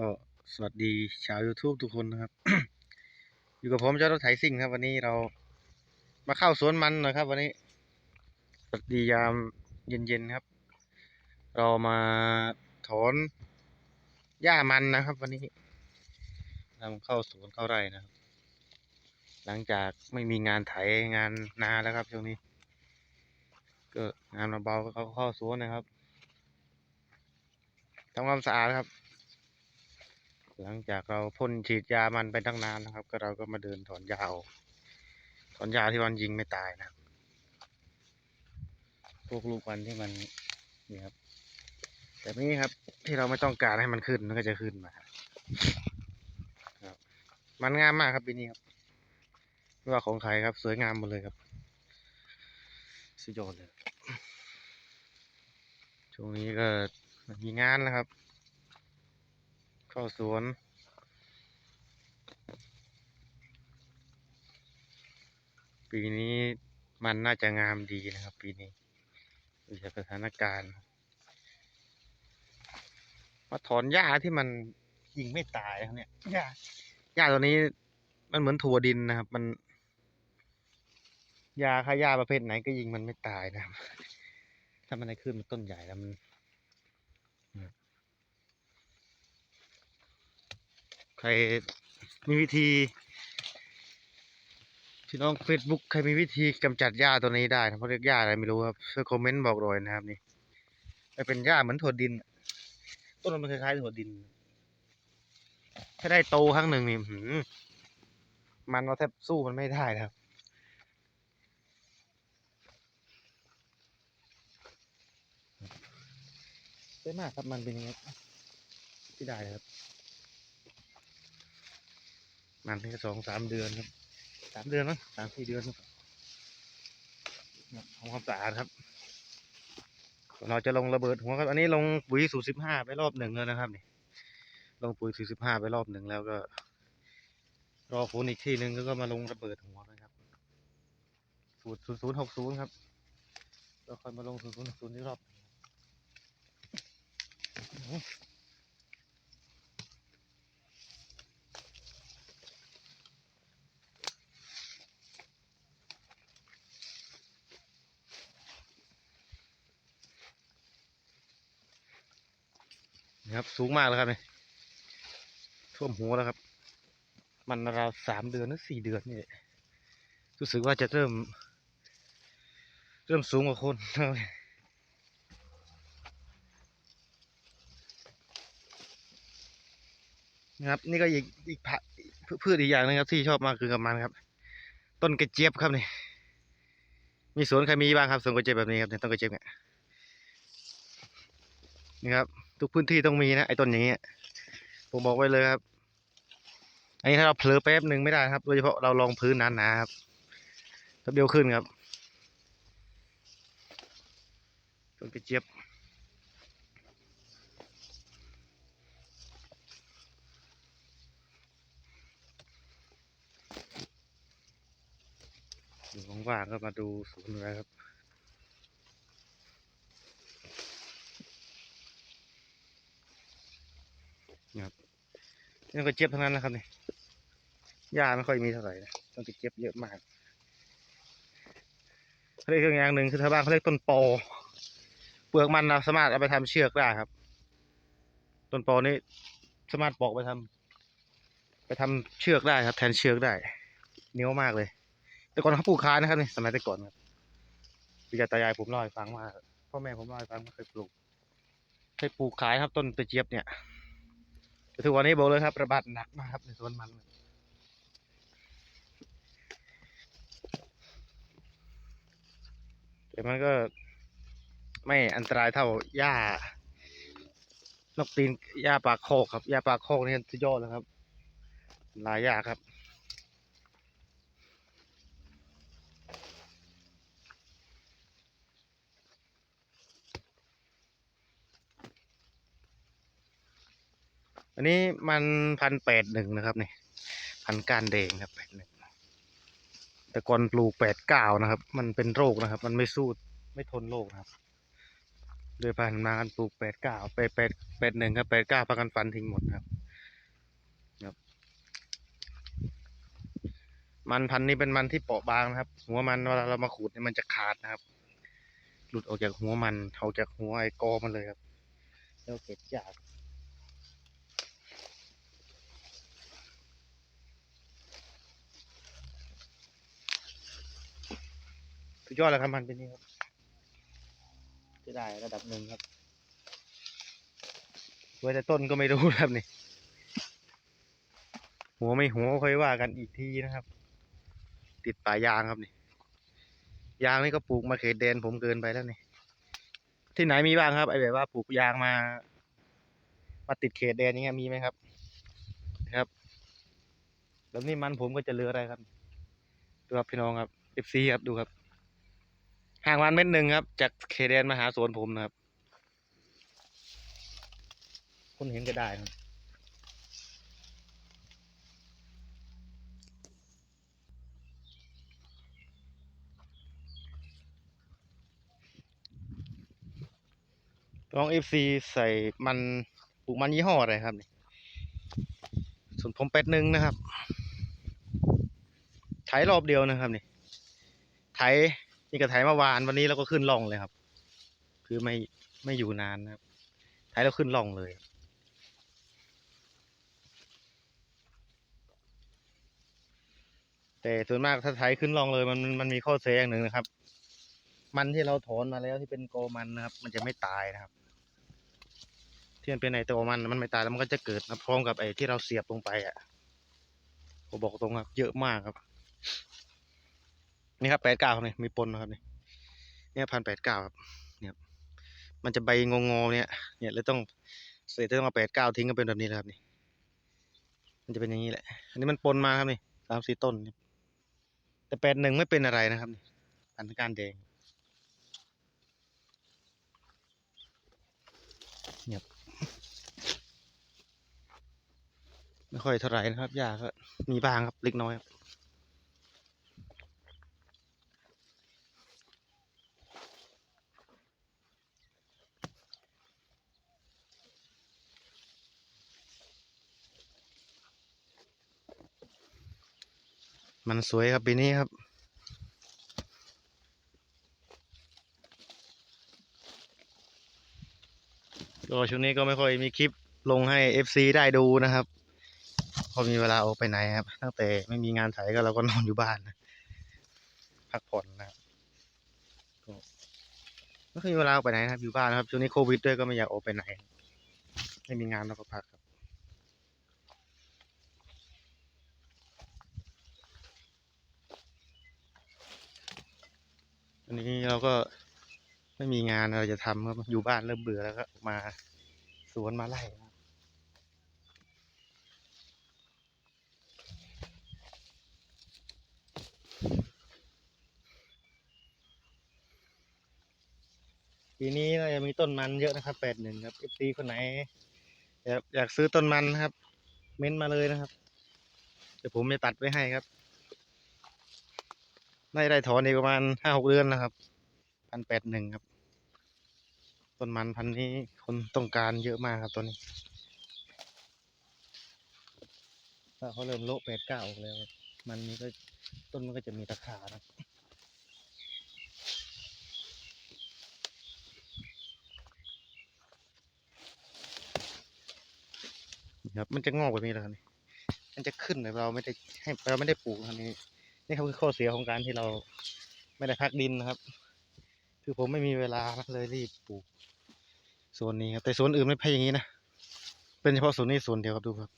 ก็สวัสดีชาว YouTube ทุกคนนะครับ อยู่กับผมเจ้ารถไถซิ่งครับ วันนี้เรามาเข้าสวนมันหน่อยครับ วันนี้ สวัสดียามเย็นๆครับ เรามาถอนหญ้ามันนะครับ วันนี้ทำเข้าสวนเข้าไร่นะครับ หลังจากไม่มีงานไถงานนาแล้วครับช่วงนี้ ก็งานเบาๆก็เข้าสวนนะครับทำความสะอาดครับ หลังจากเราพ่นฉีดยามันไปตั้งนานนะครับ ก็เราก็มาเดินถอนยาเอาถอนยาที่มันยิงไม่ตายนะพวกลูกมันที่มันนี่ครับแบบนี้ครับที่เราไม่ต้องการให้มันขึ้นมันก็จะขึ้นมาครับ มันงามมากครับปีนี้ครับไม่ว่าของใครครับสวยงามหมดเลยครับสุดยอดเลยช่วงนี้ก็มีงานนะครับ เข้าสวน ปีนี้มันน่าจะงามดีนะครับ ปีนี้ดูจากสถานการณ์ มาถอนหญ้าที่มันยิงไม่ตายครับเนี่ยหญ้าหญ้าตัวนี้มันเหมือนถั่วดินนะครับ มันยาฆ่าหญ้าประเภทไหนก็ยิงมันไม่ตายนะครับ ถ้ามันได้ขึ้นมันต้นใหญ่แล้วมัน ครมีวิธีพี่น้องเฟซบุ๊กใครมีวิธีกำจัดหญ้าตัวนี้ได้นะเขาเรียกหญ้าอะไรไม่รู้ครับช่วยคอมเมนต์บอกหน่อยนะครับนี่มันเป็นหญ้าเหมือนถั่วดิน ต้นมันคล้ายๆถั่วดิน ถ้าได้โตครั้งหนึ่งนี่หือมันเราแทบสู้มันไม่ได้ครับเยอะมากครับมันเป็นอย่างนี้ที่ได้ครับ มันแค่สองสามเดือนครับสามเดือนมั้งสามสี่เดือนครับทำความสะอาดครับเราจะลงระเบิดหัวครับ อันนี้ลงปุ๋ยสูตรสิบห้าไปรอบหนึ่งแล้วนะครับนี่ลงปุ๋ยสูตรสิบห้าไปรอบหนึ่งแล้วก็รอฝนอีกที่หนึ่งก็มาลงระเบิดหัวนะครับ สูตรศูนย์ศูนย์หกศูนย์ครับแล้วค่อยมาลงศูนย์ศูนย์หกศูนย์อีกรอบ นะครับ สูงมากแล้วครับเนี่ยท่วมหัวแล้วครับ มันราวสามเดือนหรือสี่เดือนนี่แหละรู้สึกว่าจะเริ่ม เริ่มสูงกว่าคนแล้วนะครับ นี่ก็อีกอีกผักพืชอีกอย่างหนึงครับ ที่ชอบมากคือกับมันครับ ต้นกระเจี๊ยบครับนี่มีสวนใครมีบ้างครับสวนกระเจี๊ยบแบบนี้ครับเนี่ยต้นกระเจี๊ยบเนี่ยนี่ครับ ทุกพื้นที่ต้องมีนะไอ้ต้นอย่างเงี้ยผมบอกไว้เลยครับ อันนี้ถ้าเราเผลอแป๊บหนึ่งไม่ได้ครับโดยเฉพาะเราลองพื้นหนาๆครับแป๊บเดียวขึ้นครับต้นกระเจี๊ยบอยู่ว่างๆก็มาดูสวนอะไรครับ นี่ก็เจี๊ยบทั้งนั้นนะครับนี่หญ้าไม่ค่อยมีเท่าไหร่นะต้นกระเจี๊ยบเยอะมากเขาเรียกอย่างหนึ่งคือชาวบ้านเขาเรียกต้นปอ เปลือกมันเราสามารถเอาไปทำเชือกได้ครับ ต้นปอนี่สามารถปอกไปทำไปทำเชือกได้ครับ แทนเชือกได้เหนียวมากเลย แต่ก่อนเขาปลูกขายนะครับนี่สมัยแต่ก่อนครับพี่ตายายผมเล่าให้ฟังว่าพ่อแม่ผมเล่าให้ฟังว่าเคยปลูกเคยปลูกขายครับต้นกระเจี๊ยบเนี่ย ถือวันนี้บอกเลยครับระบาดหนักมากครับในสวนมันแต่มันก็ไม่อันตรายเท่าหญ้านกตีนหญ้าปากโคกครับหญ้าปากโคกนี่สุดยอดเลยครับหลายหญ้าครับ อันนี้มันพันแปดหนึ่งนะครับนี่พันก้านแดงครับแปดหนึ่งแต่ก่อนปลูกแปดเก้านะครับ มันเป็นโรคนะครับ มันไม่สู้ไม่ทนโรคนะครับโดยผ่านมากันปลูกแปดเก้าแปดแปดแปดหนึ่งครับแปดเก้าพากันฟันทิ้งหมดครับครับมันพันนี้เป็นมันที่เปราะบางนะครับ หัวมันเวลาเรามาขูดเนี่ยมันจะขาดนะครับ หลุดออกจากหัวมันออกจากหัวไอ้กอมันเลยครับแล้วเก็บยาก ดยอดแล้วครับมันเป็นนี้ครับจะได้ระดับหนึ่งครับไว้แต่ต้นก็ไม่รู้ครับนี่ หัวไม่หัวค่อยว่ากันอีกทีนะครับ ติดป่ายางครับนี่ ยางนี่ก็ปลูกมาเขตแดนผมเกินไปแล้วนี่ ที่ไหนมีบ้างครับ ไอ้แบบว่าปลูกยางมา มาติดเขตแดนอย่างเงี้ยมีไหมครับนะครับ แล้วนี่มันผมก็จะเหลืออะไรครับดูครับพี่น้องครับ FC ครับดูครับ ห่างวันเม็ดหนึ่งครับ จากเขตแดนมาหาสวนผมนะครับ คนเห็นก็ได้ครับลอง FC ใส่มันปลูกมันยี่ห้ออะไรครับนี่ส่วนผมเป็ดหนึ่งนะครับไถรอบเดียวนะครับนี่ไถ นี่ก็ไถเมื่อวานวันนี้เราก็ขึ้นล่องเลยครับ คือไม่ไม่อยู่นานนะครับไถแล้วขึ้นล่องเลยแต่ส่วนมากถ้าไถขึ้นล่องเลยมันมันมีข้อเสียอย่างหนึ่งนะครับ มันที่เราถอนมาแล้วที่เป็นโกมันนะครับ มันจะไม่ตายนะครับ ที่มันเป็นไอตัวมันมันไม่ตายแล้วมันก็จะเกิดมาพร้อมกับไอที่เราเสียบลงไปอะผมบอกตรงครับ เยอะมากครับ นี่ครับแปดเก้าครับนี่มีปนนะครับนี่เนี่ยพันแปดเก้าครับเนี่ยครับมันจะใบงงๆเนี่ยเนี่ยเลยต้องเศษจะต้องเอาแปดเก้าทิ้งก็เป็นแบบนี้แหละครับนี่ มันจะเป็นอย่างนี้แหละ อันนี้มันปนมาครับนี่สามสี่ต้น แต่แปดหนึ่งไม่เป็นอะไรนะครับนี่พันธุการแดงเงียบไม่ค่อยเท่าไหร่นะครับหญ้าก็มีบางครับเล็กน้อยครับ มันสวยครับปีนี้ครับ ก็ช่วงนี้ก็ไม่ค่อยมีคลิปลงให้ FC ได้ดูนะครับพอมีเวลาออกไปไหนครับ ตั้งแต่ไม่มีงานถ่ายก็เราก็นอนอยู่บ้านนะพักผ่อนนะครับก็ไม่เคอยมีเวลาออกไปไหนนะครับอยู่บ้านนะครับช่วงนี้โควิดด้วยก็ไม่อยากออกไปไหน ไม่มีงานเราก็พักครับ อันนี้เราก็ไม่มีงานอะไรจะทำครับอยู่บ้านเริ่มเบื่อแล้วก็มาสวนมาไล่ปีนี้เราจะมีต้นมันเยอะนะครับแปดหนึ่งครับเอฟซีคนไหนอยากอยากซื้อต้นมันนะครับ เม้นมาเลยนะครับเดี๋ยวผมจะตัดไว้ให้ครับ ได้ได้ถอนอีกประมาณห้าหกเดือนนะครับพันแปดหนึ่งครับ ต้นมันพันนี้คนต้องการเยอะมากครับตัวนี้ถ้าเขาเริ่มโละแปดเก้าออกแล้วมันนี้ก็ต้นมันก็จะมีตะขานะครับมันจะงอกแบบนี้แหละครับนี่มันจะขึ้นแต่เราไม่ได้ให้เราไม่ได้ปลูกครับนี่ นี่ครับคือข้อเสียของการที่เราไม่ได้พักดินนะครับ คือผมไม่มีเวลาเลยรีบปลูกโซนนี้ครับแต่โซนอื่นไม่เป็นอย่างนี้นะเป็นเฉพาะโซนนี้โซนเดียวครับดูครับ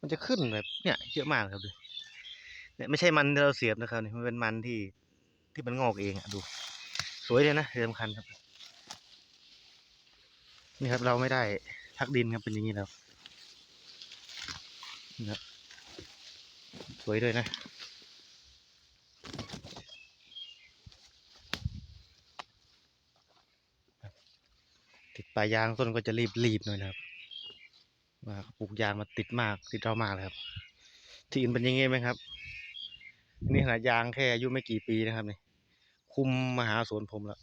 มันจะขึ้นแบบเนี่ยเยอะมากครับดูเนี่ยไม่ใช่มันที่เราเสียบนะครับนี่มันเป็นมันที่ที่มันงอกเองอะดู สวยเลยนะที่สำคัญครับ นี่ครับเราไม่ได้ทักดินครับเป็นอย่างนี้แล้วนี่ครับสวยด้วยนะ ติดปลายยางต้นก็จะรีบรีบหน่อยนะครับปลูกยางมาติดมากติดเรามากเลยครับ ที่อื่นเป็นยังไงไหมครับ นี่ขนาดยางแค่อายุไม่กี่ปีนะครับนี่คุมมหาสวนผมแล้ว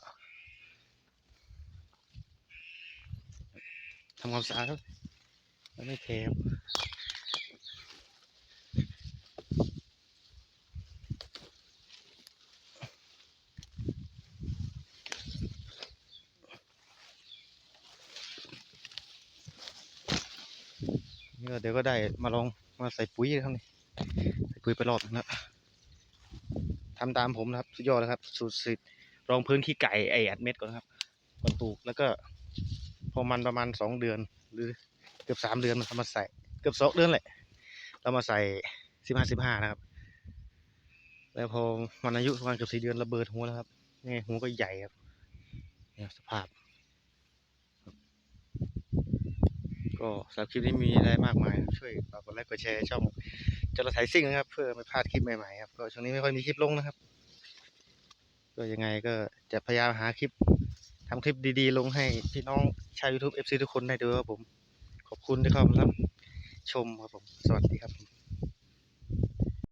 ทำความสะอาดแล้วไม่เทครับ ก็เดี๋ยวก็ได้มาลองมาใส่ปุ๋ยเลยครับนี่ใส่ปุ๋ยไปรอบนึงแล้วทำตามผมนะครับ สุดยอดเลยครับ สูตรสิทธิ์รองพื้นขี้ไก่ไออัดเม็ดก่อนครับก่อนปลูกแล้วก็ พอมันประมาณสองเดือน หรือเกือบสามเดือนเรามาใส่ เกือบสองเดือนแหละ เรามาใส่สิบห้าสิบห้านะครับ แล้วพอมันอายุประมาณเกือบสี่เดือนระเบิดหัวแล้วครับนี่หัวก็ใหญ่ครับเนี่ยสภาพ ก็สำหรับคลิปนี้มีอะไรมากมาย ช่วยฝากกดไลค์กดแชร์ช่องจระไถซิ่งนะครับ เพื่อไม่พลาดคลิปใหม่ๆครับก็ช่วงนี้ไม่ค่อยมีคลิปลงนะครับ ก็ยังไงก็จะพยายามหาคลิปทำคลิปดีๆ ลงให้พี่น้องชาวยูทูบเอฟซีทุกคนได้ดูครับผม ขอบคุณที่เข้ามารับชมครับผม สวัสดีครับ